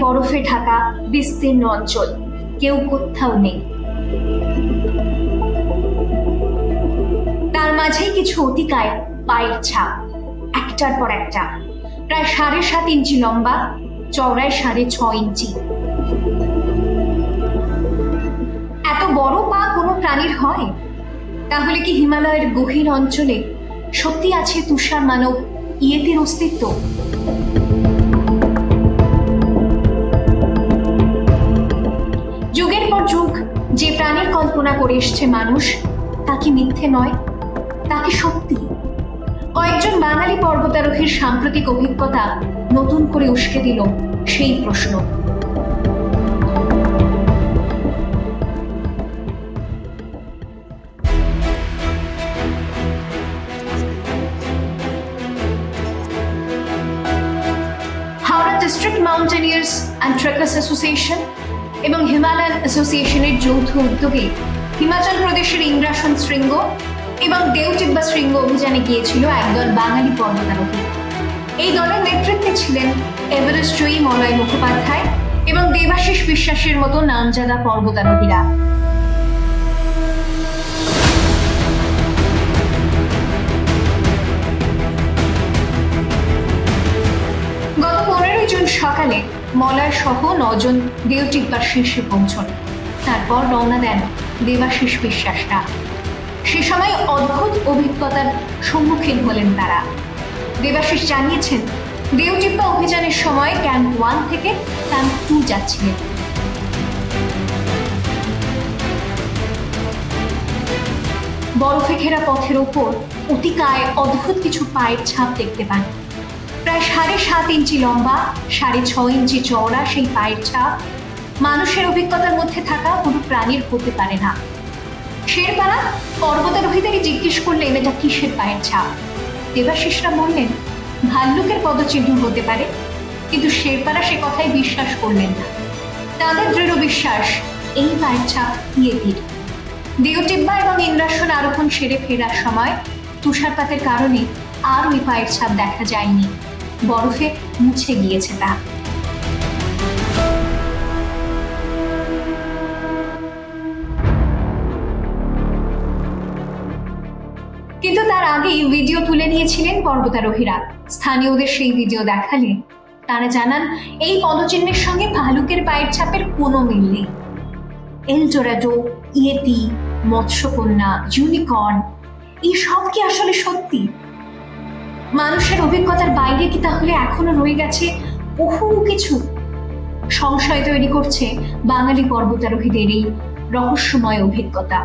বরফে ঢাকা বিস্তীর্ণ অঞ্চল। কেউ কোথাও নেই। তার মাঝে কিছু অতিকায় পায়ের ছাপ, একটার পর একটা। প্রায় সাড়ে সাত ইঞ্চি লম্বা, চওড়ায় সাড়ে ছ ইঞ্চি। এত বড় পা কোনো প্রাণীর হয়? তাহলে কি হিমালয়ের গভীর অঞ্চলে সত্যি আছে তুষার মানব ইয়েতির অস্তিত্ব? কল্পনা করে এসছে মানুষ, তা কি মিথ্যে নয়? তা কি সত্যি? কয়েকজন বাঙালি পর্বতারোহীর সাম্প্রতিক অভিজ্ঞতা নতুন করে উস্কে দিল সেই প্রশ্ন। District mountaineers and trekkers association এবং হিমালয়ান অ্যাসোসিয়েশনের যৌথ উদ্যোগে হিমাচল প্রদেশের ইন্দ্রাসন শৃঙ্গ এবং দেউচিব্বা শৃঙ্গ অভিযানে গিয়েছিল একদল বাঙালি পর্বতারোহী। এই দলের নেতৃত্বে ছিলেন এভারেস্ট জয়ী মলয় মুখোপাধ্যায় এবং দেবাশিস বিশ্বাসের মতো নামজাদা পর্বতারোহীরা। সকালে মলয় সহ নজন দেওটিব্বার শীর্ষে পৌঁছন তারপর রওনা দেন দেবাশিস বিশ্বাসরা। সে সময় অদ্ভুত অভিজ্ঞতার সম্মুখীন হলেন তারা। দেবাশিস জানিয়েছেন দেওটিব্বা অভিযানের সময় ক্যাম্প ওয়ান থেকে ক্যাম্প টু যাচ্ছিলেন। বরফে ঘেরা পথের ওপর অতিকায় অদ্ভুত কিছু পায়ের ছাপ দেখতে পান। প্রায় সাড়ে সাত ইঞ্চি লম্বা, সাড়ে ছ ইঞ্চি চওড়া সেই পায়ের ছাপ মানুষের অভিজ্ঞতার মধ্যে থাকা কোনো প্রাণীর হতে পারে না। শেরপাড়া পর্বতারোহীদেরই জিজ্ঞেস করলেন এটা কিসের পায়ের ছাপ? দেবাশিসরা বললেন, ভাল্লুকের পদচিহ্ন হতে পারে, কিন্তু শেরপাড়া সে কথায় বিশ্বাস করলেন না। তাদের দৃঢ় বিশ্বাস, এই পায়ের ছাপ ইয়েতির দেওটিব্বা এবং ইন্দ্রাসন আরোহণ সেরে ফেরার সময় তুষারপাতের কারণে আর ওই পায়ের ছাপ দেখা যায়নি। বরফে মুছে গিয়েছে তা। কিন্তু তার আগেই ভিডিও তুলে নিয়েছিলেন পর্বতারোহীরা। স্থানীয়দের সেই ভিডিও দেখালে তারা জানান, এই পদচিহ্নের সঙ্গে ভালুকের পায়ের ছাপের কোনো মিল নেই। এলজোরাডো ইয়েতি, মৎস্যকন্যা, ইউনিকর্ন, এই সব কি আসলে সত্যি? মানুষের অভিজ্ঞতার বাইরে কি তাহলে এখনও রয়ে গেছে বহু কিছু সংশয় তৈরি করছে বাঙালি পর্বতারোহীদের এই রহস্যময় অভিজ্ঞতা?